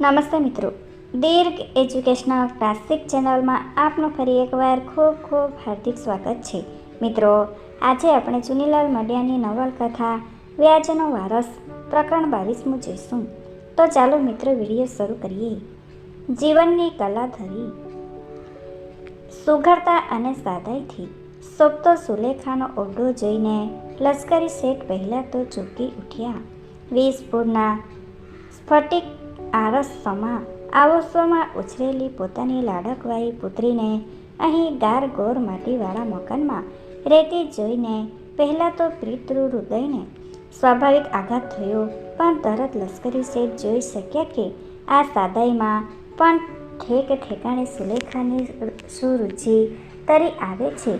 નમસ્તે મિત્રો. દીર્ઘ educational classic ચેનલમાં આપનું ફરી એકવાર ખૂબ ખૂબ હાર્દિક સ્વાગત છે. મિત્રો, આજે આપણે ચુનીલાલ મડિયાની નવલકથા વ્યાજનો વારસ પ્રકરણ બાવીસમું જોઈશું. તો ચાલો મિત્રો વીડિયો શરૂ કરીએ. જીવનની કલા ધરી. સુઘડતા અને સાદાઈથી સોંપતો સુલેખાનો ઓરડો જોઈને લશ્કરી શેઠ પહેલાં તો ચૂકી ઉઠ્યા. વીસ ફૂટના સ્ફટિક આરસ આવસોમાં ઉછરેલી પોતાની લાડકવાઈ પુત્રીને અહીં ગાર ગોર માટીવાળા મકાનમાં રહેતી જોઈને પહેલાં તો પિતૃ હૃદયને સ્વાભાવિક આઘાત થયો, પણ તરત લશ્કરી શેઠ જોઈ શક્યા કે આ સાદાઈમાં પણ ઠેક ઠેકાણે સુલેખાની સુરુચિ તરી આવે છે.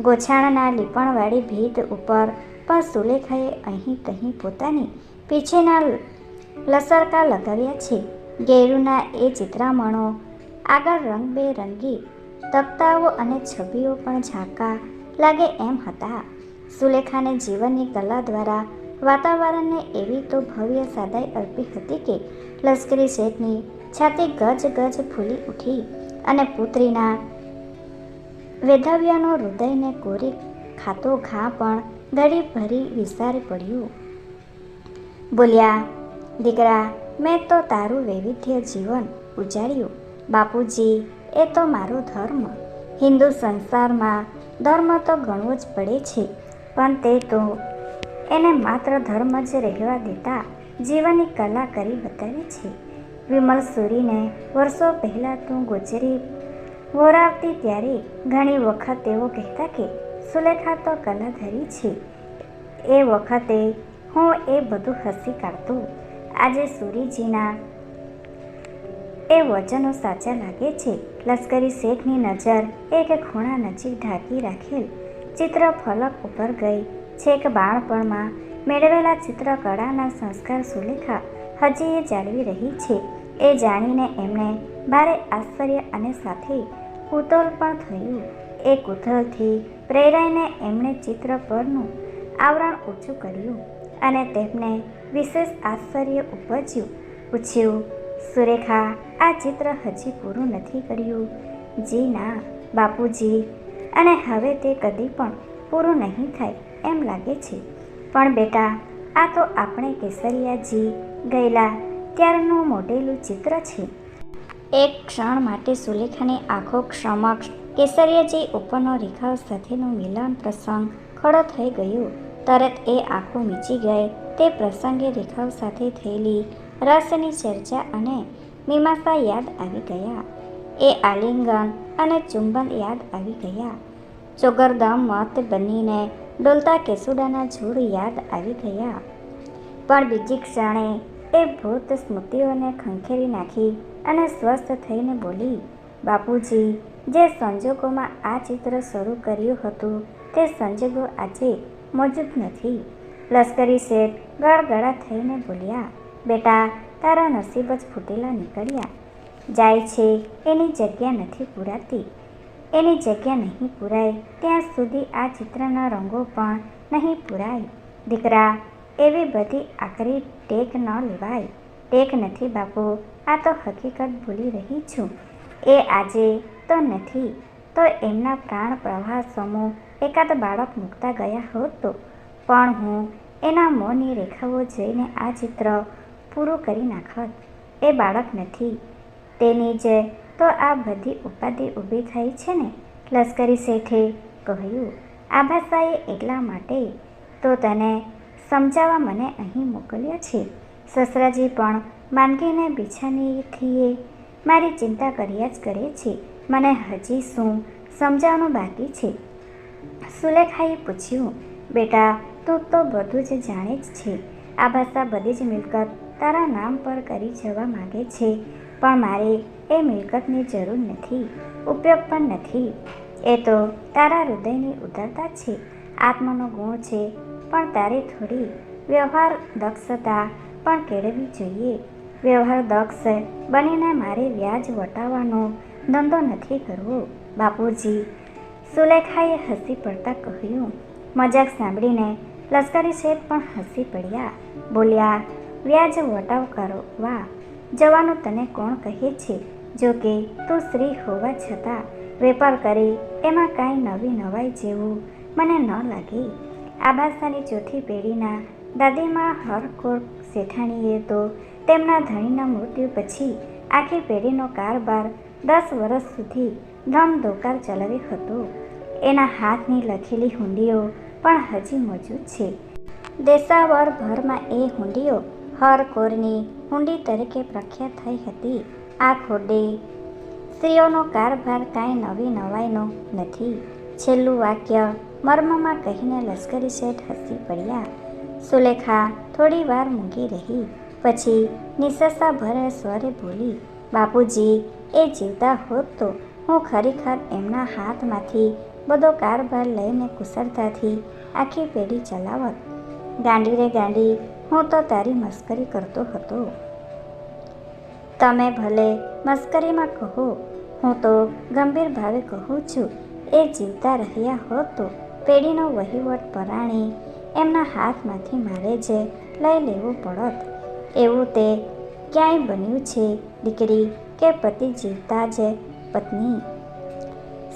ગોછાણના લીપણવાળી ભીત ઉપર પણ સુલેખાએ અહીં તહીં પોતાની પીછેના લસરકા લગાવ્યા છે. ગેરુના એ ચિત્રામણો, આગળ રંગબેરંગી તકતાઓ અને છબીઓ પણ ઝાંકા લાગે એમ હતા. સુલેખાને જીવનની કલા દ્વારા વાતાવરણને એવી તો ભવ્ય સાદાઈ અર્પી હતી કે લશ્કરી શેઠની છાતી ગજ ગજ ફૂલી ઉઠી અને પુત્રીના વેધવ્યાનો હૃદયને કોરી ખાતો ઘા પણ ગળી ભરી વિસારી પડ્યું. બોલ્યા દીકરા, મેં તો તારું વૈવિધ્ય જીવન ઉજાડ્યું બાપુજી, એ તો મારો ધર્મ. હિન્દુ સંસારમાં ધર્મ તો ગણવો જ પડે છે, પણ તે તો એને માત્ર ધર્મ જ રહેવા દેતા જીવનની કલા કરી બતાવી છે. વિમલ સુરીને વર્ષો પહેલાં તું ગુજરી વોરાવતી ત્યારે ઘણી વખત તેઓ કહેતા કે, સુલેખા તો કલાધરી છે. એ વખતે હું એ બધું હસી કાઢતો આજે સુરીજીના એ વચનો સાચા લાગે છે. લશ્કરી શેખની નજર એક ખૂણા નજીક ઢાંકી રાખેલ ચિત્ર ફલક ઉપર ગઈ. છેક બાળપણમાં મેળવેલા ચિત્રકળાના સંસ્કાર સુલેખા હજી એ જાળવી રહી છે. એ જાણીને એમણે ભારે આશ્ચર્ય અને સાથે કુતૂહલ પણ થયું. એ કુતૂહલથી પ્રેરાઈને એમણે ચિત્ર પરનું આવરણ ઓછું કર્યું અને તેમને વિશેષ આશ્ચર્ય ઉપજ્યું. પૂછ્યું, સુરેખા, આ ચિત્ર હજી પૂરું નથી કર્યું? જી ના, બાપુજી. અને હવે તે કદી પણ પૂરું નહીં થાય એમ લાગે છે. પણ બેટા, આ તો આપણે કેસરિયાજી ગયેલા ત્યારનું મોઢેલું ચિત્ર છે. એક ક્ષણ માટે સુલેખાની આંખો સમક્ષ કેસરિયાજી ઉપરનો રેખાઓ સાથેનું મિલન પ્રસંગ ખડો થઈ ગયો. તરત એ આંખો મીચી ગઈ. તે પ્રસંગે રેખાઓ સાથે થયેલી રસની ચર્ચા અને મીમાંસા યાદ આવી ગયા. એ આલિંગન અને ચુંબન યાદ આવી ગયા. ચોગરદમ મત બનીને ડોલતા કેસુડાના જોડ યાદ આવી ગયા. પણ બીજી ક્ષણે એ ભૂત સ્મૃતિઓને ખંખેરી નાખી અને સ્વસ્થ થઈને બોલી, બાપુજી, જે સંજોગોમાં આ ચિત્ર શરૂ કર્યું હતું તે સંજોગો આજે મોજૂદ નથી. લશ્કરી શેઠ ગળગળા થઈને બોલ્યા, બેટા, તારા નસીબ જ ફૂટેલા નીકળ્યા. જાય છે, એની જગ્યા નથી પૂરાતી. એની જગ્યા નહીં પૂરાય, ત્યાં સુધી આ ચિત્રના રંગો પણ નહીં પૂરાય. દીકરા, એવી બધી આકરી ટેક ન લેવાય. ટેક નથી બાપુ, આ તો હકીકત ભૂલી રહી છું. એ આજે તો નથી. તો એમના પ્રાણ પ્રવાહ સમૂહ એકાદ બાળક મૂકતા ગયા હોત તો પણ હું એના મોંની રેખાઓ જોઈને આ ચિત્ર પૂરું કરી નાખત. એ બાળક નથી. તેની જે તો આ બધી ઉપાધિ ઊભી થઈ છે ને? લશ્કરી શેઠે કહ્યું. આ ભાષાએ એટલા માટે તો તને સમજાવવા મને અહીં મોકલ્યો છે. સસરાજી પણ માંદગીને બિછાનીથી મારી ચિંતા કર્યા જ કરે છે. મને હજી શું સમજાવવાનું બાકી છે? સુલેખાએ પૂછ્યું. બેટા તું તો બધું જ જાણે જ છે. આ ભાષા બધી જ મિલકત તારા નામ પર કરી જવા માગે છે. પણ મારે એ મિલકતની જરૂર નથી, ઉપયોગ પણ નથી. એ તો તારા હૃદયની ઉદારતા છે. આત્માનો ગુણ છે. પણ તારે થોડી વ્યવહાર દક્ષતા પણ કેળવવી જોઈએ. વ્યવહાર દક્ષ બનીને મારે વ્યાજ વટાવવાનો ધંધો નથી કરવો. બાપુજી, સુલેખાએ હસી પડતા કહ્યું, મજાક સાંભળીને લશ્કરી શેઠ પણ હસી પડ્યા. બોલ્યા, વ્યાજ વટાવ કરવા જવાનું તને કોણ કહે છે? જો કે તું સ્ત્રી હોવા છતાં વેપાર કરી એમાં કાંઈ નવી નવાઈ જેવું મને ન લાગે. આબાસાની ચોથી પેઢીના દાદીમાં હરકોર શેઠાણીએ તો તેમના ધણીના મૃત્યુ પછી આખી પેઢીનો કારભાર દસ વર્ષ સુધી ધમધોકાર ચલાવ્યો હતો. એના હાથની લખેલી હુંડીઓ પણ હજી મોજૂદ છે. દેશાવર ભરમાં એ હુંડીઓ હરકોરની હુંડી તરીકે પ્રખ્યાત થઈ હતી. આ ખોડે સ્ત્રીઓનો કારભાર કાંઈ નવી નવાઈનો નથી. છેલ્લું વાક્ય મર્મમાં કહીને લશ્કરી શેઠ હસી પડ્યા. સુલેખા થોડી વાર મૂંગી રહી. પછી નિસસા ભરે સ્વરે બોલી, બાપુજી, એ જીવતા હોત તો હું ખરેખર એમના હાથમાંથી બધો કારભાર લઈને કુશળતાથી આખી પેઢી ચલાવત. ગાંડી રે ગાંડી, હું તો તારી મસ્કરી કરતો હતો. તમે ભલે મસ્કરીમાં કહો, હું તો ગંભીર ભાવે કહું છું, એ જીવતા રહ્યા હોત તો પેઢીનો વહીવટ પરાણી એમના હાથમાંથી મારે જે લઈ લેવું પડત. એવું તે ક્યાંય બન્યું છે, દીકરી કે પતિ જીવતા જ પત્ની?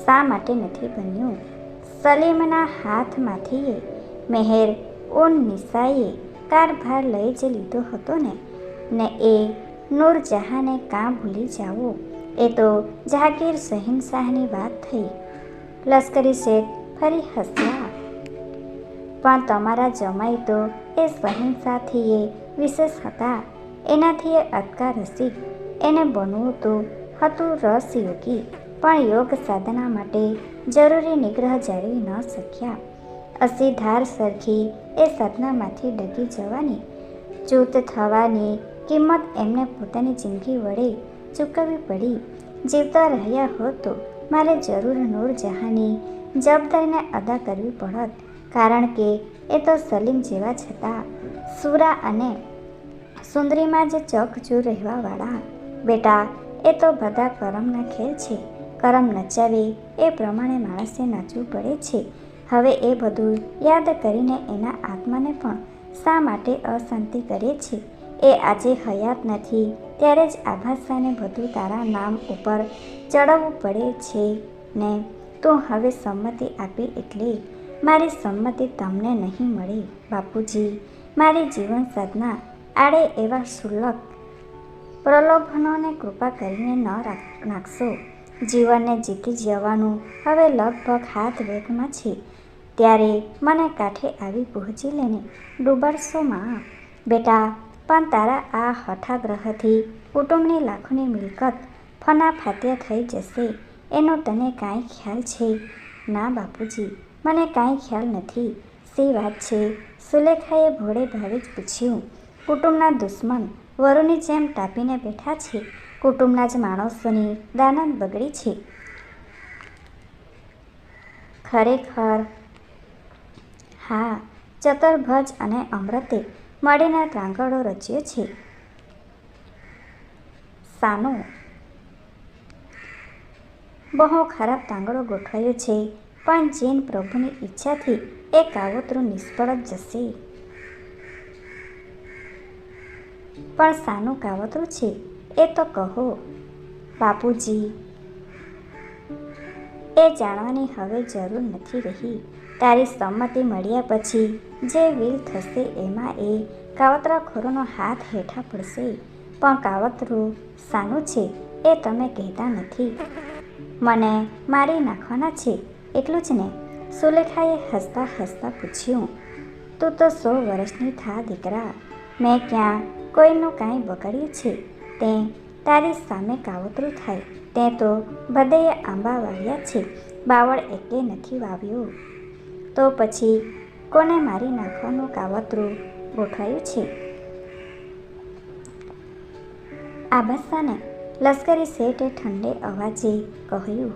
શા માટે નથી બન્યું? સલીમના હાથમાંથી મેહર ઉન નિસાઈએ કારભાર લઈ જ લીધો હતો ને? ને એ નૂરજહાંને કાં ભૂલી જાઓ એ તો જહાગીર શહેનશાહની વાત થઈ. લશ્કરી શેઠ ફરી હસ્યા. પણ તમારા જમાઈ તો એ સહિંસાથી એ વિશેષ હતા. એનાથી એ અટકા રસી. એને બનવું તો હતું રસ યોગી. પણ યોગ સાધના માટે જરૂરી નિગ્રહ જાળવી ન શક્યા. અસી ધાર સરખી એ સાધનામાંથી ડગી જવાની. ચૂત થવાની કિંમત એમને પોતાની જિંદગી વડે ચૂકવવી પડી. જીવતા રહ્યા હોત તો મારે જરૂર નૂરજહાની જવાબદારીને અદા કરવી પડત. કારણ કે એ તો સલીમ જેવા છતાં સુરા અને સુંદરીમાં જ ચકચૂર રહેવાવાળા. બેટા, એ તો બધા કરમના ખેલ છે. કરમ નચાવે, એ પ્રમાણે માણસે નાચવું પડે છે. હવે એ બધું યાદ કરીને એના આત્માને પણ શા માટે અશાંતિ કરે છે? એ આજે હયાત નથી, ત્યારે જ આભાસાને બધું તારા નામ ઉપર ચડવવું પડે છે ને? તું હવે સંમતિ આપી એટલે મારી સંમતિ તમને નહીં મળે, બાપુજી. મારી જીવન સાધના આડે એવા શુલ્લક પ્રલોભનોને કૃપા કરીને ન રાખ, નાખશો. જીવનને જીતી જવાનું હવે લગભગ હાથ વેગમાં છે. ત્યારે મને કાંઠે આવી પહોંચી લઈને ડૂબાડશો માં બેટા, પણ તારા આ હઠાગ્રહથી કુટુંબની લાખોની મિલકત ફના ફાત્યા થઈ જશે. એનો તને કાંઈ ખ્યાલ છે? ના, બાપુજી, મને કાંઈ ખ્યાલ નથી. સી વાત છે. સુલેખાએ ભોળે ભાવે જ પૂછ્યું, કુટુંબના દુશ્મન વરુની જેમ ટાપીને બેઠા છે? કુટુંબના જ માણસોની દાનત બગડી છે. ખરેખર, હા, ચતરભજ અને અમૃતે મળીને ત્રાંગડો રચ્યો છે. સાનો, બહુ ખરાબ તાંગડો ગોઠવાયો છે, પણ જેન પ્રભુની ઈચ્છાથી એ કાવતરું નિષ્ફળ જ જશે. પણ સાનું કાવતરું છે. એ તો કહો, બાપુજી. એ જાણવાની હવે જરૂર નથી રહી. તારી સંમતિ મળ્યા પછી જે વિલ થશે એમાં એ કાવતરાખોરોનો હાથ હેઠા પડશે. પણ કાવતરું સાનું છે એ તમે કહેતા નથી. મને મારી નાખવાના છે એટલું જ ને? સુલેખાએ હસતા હસતા પૂછ્યું. તું તો સો વર્ષની થા દીકરા. મેં ક્યાં કોઈનું કાંઈ બગાડ્યું છે? તે તારી સામે કાવતરું થાય. તે તો બધેય આંબા વાવ્યા છે. બાવળ એકે નથી વાવ્યું. તો પછી કોને મારી નાખવાનું કાવતરું ગોઠવાયું છે? આ બસ્સાને લશ્કરી શેઠે ઠંડે અવાજે કહ્યું,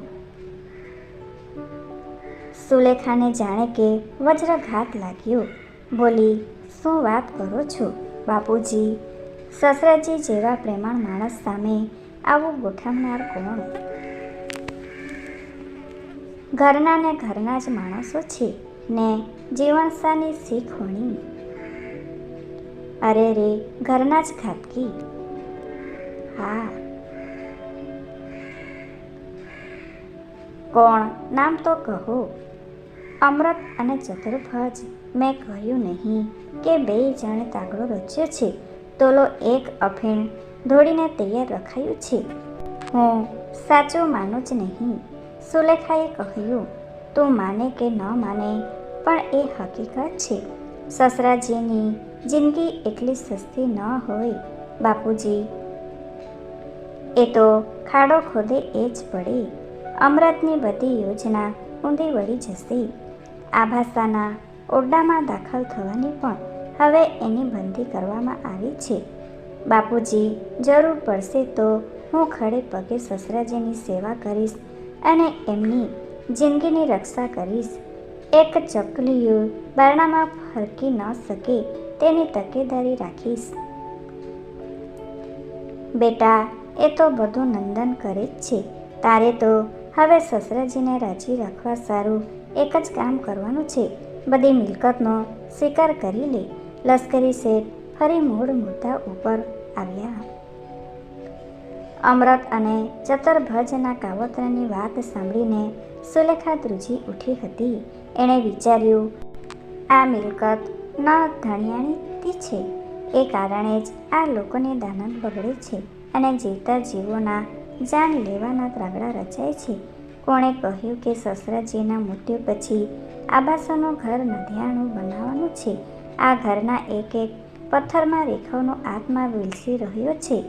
સુલેખાને જાણે કે વજ્રઘાત લાગ્યો. બોલી, શું વાત કરો છો બાપુજી? સસરાજી જેવા પ્રેમાળ માણસ સામે આવું ગોઠવનાર કોણ? ઘરના ને ઘરના જ માણસો છે ને જીવનસાની શીખ હોણી. અરે રે, ઘરના જ ઘાતકી હા. કોણ? નામ તો કહો. અમૃત અને ચતુર્ભજ. મેં કહ્યું નહીં કે બે જણે તાગડો રચ્યો છે. તોલો એક અફીણ ધોળીને તૈયાર રખાયું છે. હું સાચું માનું જ નહીં. સુલેખાએ કહ્યું, તું માને કે ન માને, પણ એ હકીકત છે. સસરાજીની જિંદગી એટલી સસ્તી ન હોય, બાપુજી. એ તો ખાડો ખોદે એ જ પડે. અમૃતની બધી યોજના ઊંધી વળી જશે. આભાસાના ઓરડામાં દાખલ થવાની પણ હવે એની બંધી કરવામાં આવી છે. બાપુજી, જરૂર પડશે તો હું ખડે પગે સસરાજીની સેવા કરીશ અને એમની જિંદગીની રક્ષા કરીશ. એક ચકલીઓ બારણામાં ફરકી ન શકે તેની તકેદારી રાખીશ. બેટા, એ તો બધું નંદન કરે જ છે. તારે તો હવે સસરાજીને રાજી રાખવા સારું એક જ કામ કરવાનું છે. બધી મિલકતનો સ્વીકાર કરી લે. લશ્કરી શેર ફરી મૂળ મુદ્દા ઉપર આવ્યા. અમૃત અને ચતુર્ભજના કાવતરાની વાત સાંભળીને સુલેખા ધ્રુજી ઉઠી હતી. એણે વિચાર્યું, આ મિલકત ન ધણિયાણીથી છે. એ કારણે જ આ લોકોની દાનત બગડે છે અને જીવતા જીવોના જાન લેવાના ત્રાગડા રચાય છે. કોણે કહ્યું કે સસરાજીના મૃત્યુ પછી આબાસાનું ઘર નધિયાણું બનાવવાનું છે. આ ઘરના એક એક પથ્થરમાં રેખાઓનો આત્મા વિલસી રહ્યો છે.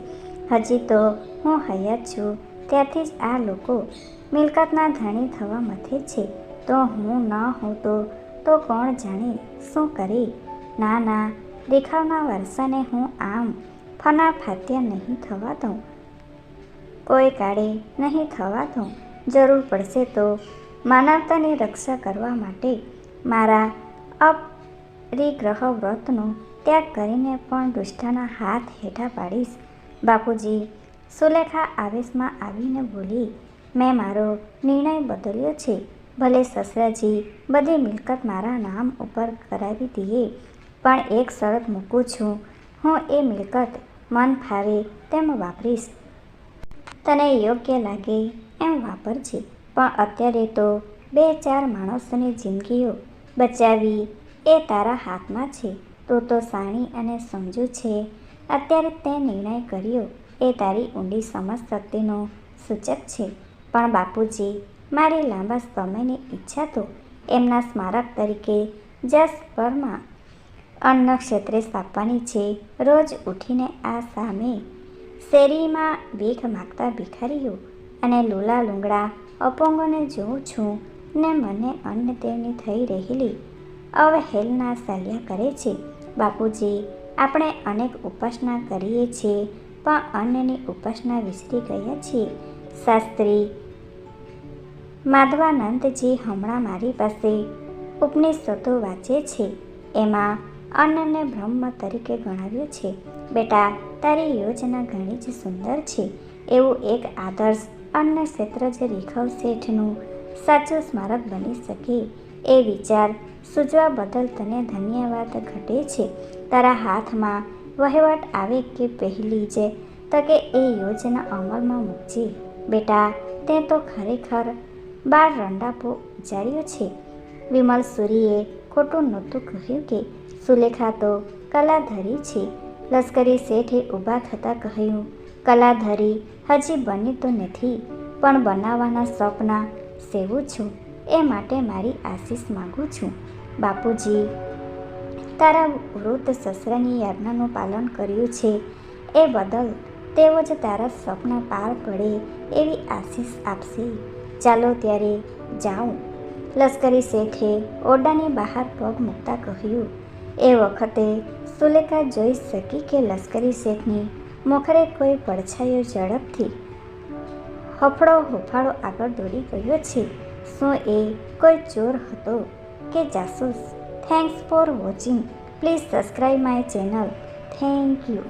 હજી તો હું હયાત છું. ત્યાંથી જ આ લોકો મિલકતના ધણી થવા મથે છે. તો હું ન હોઉં તો તો કોણ જાણે શું કરે? ના ના, દેખાવના વારસાને હું આમ ફના ફાત્યા નહીં થવા દઉં. કોઈ કાળે નહીં થવા દઉં. જરૂર પડશે તો માનવતાની રક્ષા કરવા માટે મારા અપરિગ્રહ વ્રતનો ત્યાગ કરીને પણ દુષ્ટાના હાથ હેઠા પાડીશ. બાપુજી, સુલેખા આવેશમાં આવીને બોલી, મેં મારો નિર્ણય બદલ્યો છે. ભલે સસરાજી બધી મિલકત મારા નામ ઉપર કરાવી દઈએ, પણ એક શરત મૂકું છું. હું એ મિલકત મન ફાવે તેમ વાપરીશ. તને યોગ્ય લાગે એમ વાપરજે. પણ અત્યારે તો બે ચાર માણસોની જિંદગીઓ બચાવી એ તારા હાથમાં છે. તું તો સાણી અને સમજુ છે. અત્યારે તે નિર્ણય કર્યો. એ તારી ઊંડી સમજ શક્તિનો સૂચક છે. પણ બાપુજી, મારી લાંબા સમયની ઈચ્છા તો એમના સ્મારક તરીકે જસપરમાં અન્ન ક્ષેત્રે સ્થાપવાની છે. રોજ ઉઠીને આ સામે શેરીમાં ભીખ માગતા ભિખારીઓ અને લૂલા લૂંગડા અપંગોને જોઉં છું ને મને અન્ન દેવની થઈ રહેલી અવહેલના સલ્યા કરે છે. બાપુજી, આપણે અનેક ઉપાસના કરીએ છીએ, પણ અન્નની ઉપાસના વિસરી ગયા છીએ. શાસ્ત્રી, માધવાનંદજી હમણાં મારી પાસે ઉપનિષદો વાંચે છે. એમાં અન્નને બ્રહ્મ તરીકે ગણાવ્યું છે. બેટા, તારી યોજના ઘણી જ સુંદર છે. એવું એક આદર્શ અન્ન ક્ષેત્ર જે રેખવ શેઠનું સાચું સ્મારક બની શકે. એ વિચાર સૂચવા બદલ તને ધન્યવાદ ઘટે છે. તારા હાથમાં વહીવટ આવે કે પહેલી જ? તકે એ યોજના અમલમાં મૂકજે. બેટા, તે તો ખરેખર બાર રંડાપો ઉજાડ્યો છે. વિમલ સુરીએ ખોટું નહોતું કહ્યું કે સુલેખા તો કલાધરી છે. લશ્કરી શેઠે ઊભા થતાં કહ્યું, કલાધરી હજી બની તો નથી, પણ બનાવવાના સપના સેવું છું. એ માટે મારી આશીષ માગું છું. બાપુજી, તારા વૃદ્ધ સસરાની યાજ્ઞાનું પાલન કર્યું છે. એ બદલ તેઓ જ તારા સ્વપ્ન પાર પડે એવી આશીષ આપશે. ચાલો ત્યારે જાઉં. લશ્કરી શેઠે ઓરડાની બહાર પગ મૂકતા કહ્યું, એ વખતે સુલેખા જોઈ શકી કે લશ્કરી શેઠની મોખરે કોઈ પડછાયો ઝડપથી હફળો હુફાળો આગળ દોડી ગયો છે? શું એ કોઈ ચોર હતો કે જાસૂસ. Thanks for watching please subscribe my channel thank you